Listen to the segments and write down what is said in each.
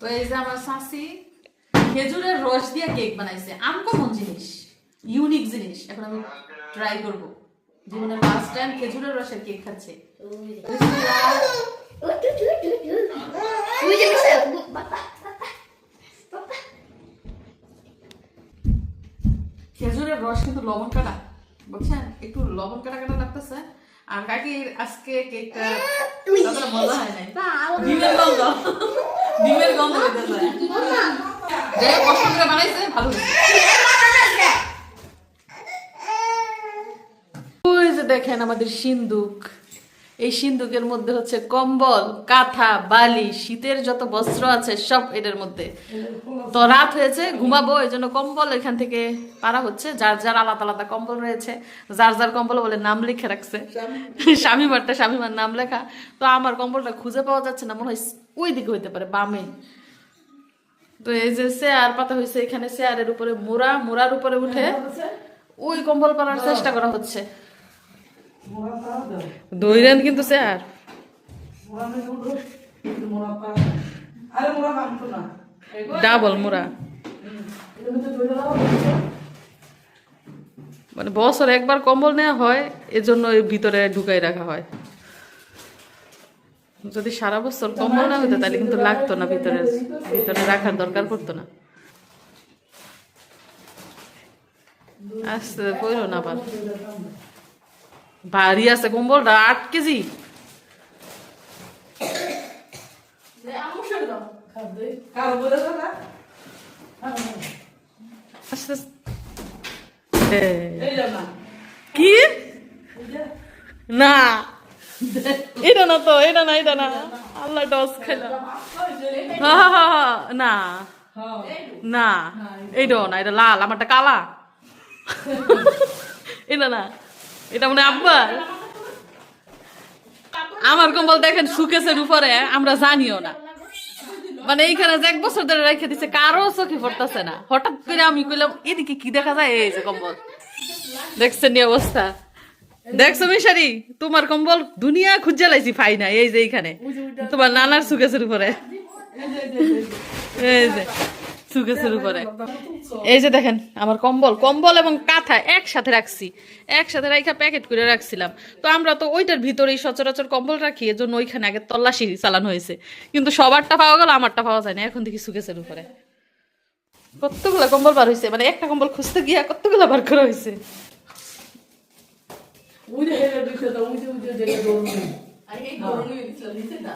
তো এই যে আমার শাশি খেজুরের রস দিয়ে কেক বানাইছে। আনকমন জিনিস? ইউনিক জিনিস। এখন আমি ট্রাই করব। জীবনের ফার্স্ট টাইম খেজুরের রসের কেক খাচ্ছে. খেজুরের রস কিন্তু লবণ কাটা। বুঝছেন? একটু লবণ কাটা কাটা লাগতেছে। আর কাকির আজকে কেকটা মজা হয় নাই। ডিমের গন্ধ ডিমের গন্ধ যে কষ্ট করে বানাইছে ভালো দেখেন আমাদের সিন্দুক এই সিন্ধুকের মধ্যে হচ্ছে কম্বল কাঁথা বালি শীতের যত বস্ত্র আছে সব এটার মধ্যে। তো রাত হয়েছে ঘুমাবো এই জন্য কম্বল এখান থেকে পারা হচ্ছে। যার যার আলাদা আলাদা কম্বল রয়েছে যার যার কম্বল বলে নাম লিখে রাখছে। স্বামীমারটা স্বামীমার নাম লেখা। তো আমার কম্বলটা খুঁজে পাওয়া যাচ্ছে না মনে হয় ওই দিকে হইতে পারে বামে। তো এই যে চেয়ার পাতা হয়েছে এখানে চেয়ারের উপরে মোড়া মোড়ার উপরে উঠে ওই কম্বল পাড়ার চেষ্টা করা হচ্ছে। দইরেন কিন্তু স্যার। ডাবল মোড়া। মানে বছর একবার কম্বল নেওয়া হয়, এজন্য ভিতরে ঢুকাই রাখা হয়। যদি সারা বছর কম্বল না হতো তাহলে কিন্তু লাগতো না, ভিতরে ভিতরে রাখার দরকার পড়তো না। আস্তে না আবার। ভারী আছে কম্বলটা আট কেজি। কি? না। এটা না তো এটা না এটা না। আল্লাহ টস হা, না। না এইটা না এটা লাল আমারটা কালা। এটা না। এটা মনে আব্বা আমার কম্বল দেখেন সুকেসের উপরে আমরা জানিও না। মানে এইখানে এক বছর ধরে রেখে দিছে, কারও চোখে পড়তেছে না। হঠাৎ করে আমি কইলাম, এদিকে কি দেখা যায়? এই যে কম্বল। দেখছেন অবস্থা? দেখছ মিশারি? তোমার কম্বল দুনিয়া খুঁজে লাইছি, পাই না। এই যে এইখানে। তোমার নানার সুকেসের উপরে এই যে। সুকেসের উপরে এই যে দেখেন আমার কম্বল কম্বল এবং কাঁথা একসাথে রাখছি একসাথে রাখা প্যাকেট করে রাখছিলাম। তো আমরা তো ওইটার ভিতরেই সচরাচর কম্বল রাখি এর জন্য ওইখানে আগে তল্লাশি চালানো হয়েছে। কিন্তু সবারটা পাওয়া গেল আমারটা পাওয়া যায় না এখন দেখি সুকেসের উপরে কতগুলো কম্বল বার হয়েছে মানে একটা কম্বল খুঁজতে গিয়া কতগুলো বার করা হয়েছে? দরুন না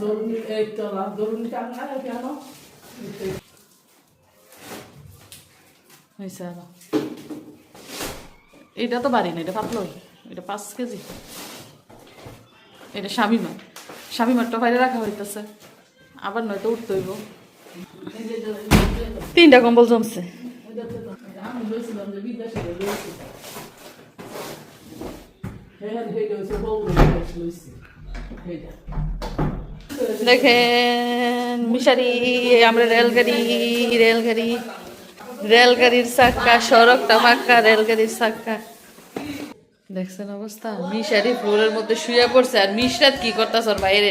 দরুন। এই তো না দরুন না কেন হয়েছে আরও। এটা তো বাড়ি না, এটা পাতলই এটা পাঁচ কেজি। এটা স্বামীমার। স্বামীমারটা বাইরে রাখা হইতেছে। আবার নয়তো উঠতে হইব। তিনটা কম্বল জমছে। দেখেন, মিশারি, আমরা রেলগাড়ি রেলগাড়ি। রেলগাড়ির চাক্কা সড়কটা ফাঁকা রেলগাড়ির চাক্কা। দেখছেন অবস্থা? মিশারি ফ্লোরের মধ্যে শুয়ে পড়ছে। আর মিশরাত কি করতেছ ওর বাইরে?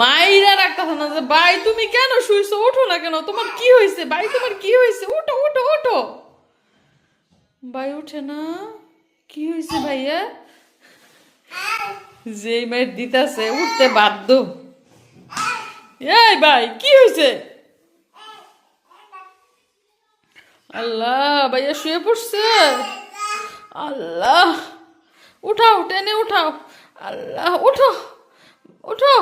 মাইরা রাখতেছ না যে, ভাই, তুমি কেন শুইছো? ওঠো না কেন? তোমার কি হয়েছে? ভাই, তোমার কি হয়েছে? ওঠো ওঠো ওঠো। ভাই উঠে না। কি হয়েছে ভাইয়া? যেই মেয়ের দিতাছে, উঠতে বাধ্য। এই ভাই, কি হয়েছে? আল্লাহ, ভাইয়া শুয়ে পড়ছে। আল্লাহ, উঠাও, টেনে উঠাও। আল্লাহ, উঠো উঠো।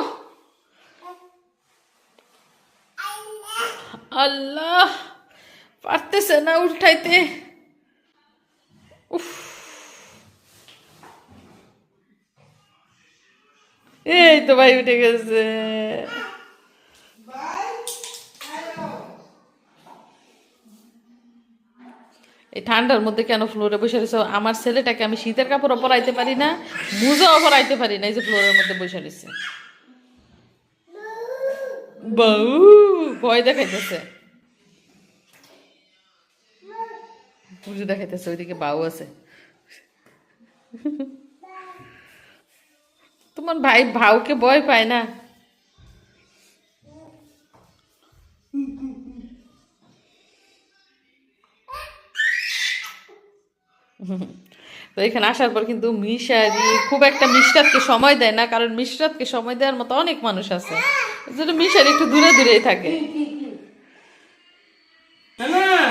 আল্লাহ, পারতেছে না উঠাইতে উফ। এই তো ভাই উঠে গেছে এই ঠান্ডার মধ্যে কেন ফ্লোরে বসে রয়েছে? আমার ছেলেটাকে আমি শীতের কাপড়ও পরাইতে পারি না মুজাও পরাইতে পারি না, এই যে ফ্লোরের মধ্যে বসে রয়েছে। বউ, ভয় দেখাইতেছে। পুজো দেখাইতেছে, ওইদিকে বাউ আছে। তোমার ভাই ভাউকে ভয় পায় না? তো এখানে আসার পর কিন্তু মিশারি খুব একটা মিশরাতকে সময় দেয় না কারণ মিশরাতকে সময় দেওয়ার মতো অনেক মানুষ আছে জন্য মিশারি একটু দূরে দূরেই থাকে হ্যাঁ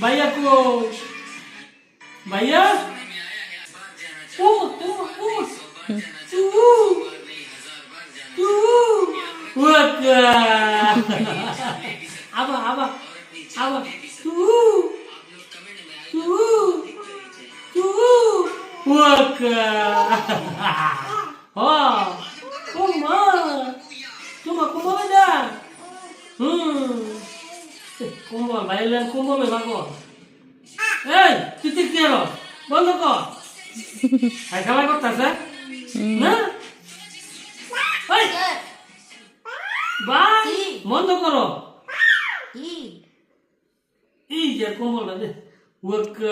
ভাইয়া কো ভাইয়া ও ও ও তু তু ওকা আবা আবা আবা তু তু তু ওকা oh kuma kuma kuma beda hmm kuma bailan kuma me bago এই তুই কি বন্ধ কর আর খেলা করতেছে না বন্ধ করো। কি? যে কোমলটা দে দিতে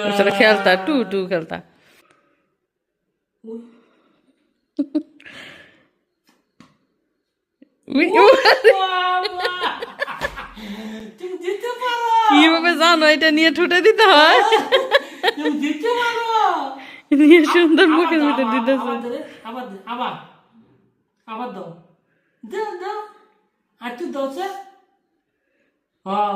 কীভাবে জানো এটা নিয়ে ঠুটে দিতে হয়? তুমি দিতে পারো। নিয়ে সুন্দর ভিতরে দিতেছে। আবার আবার আবার দাও। দাও দাও। আর তুই স্যার হ্যাঁ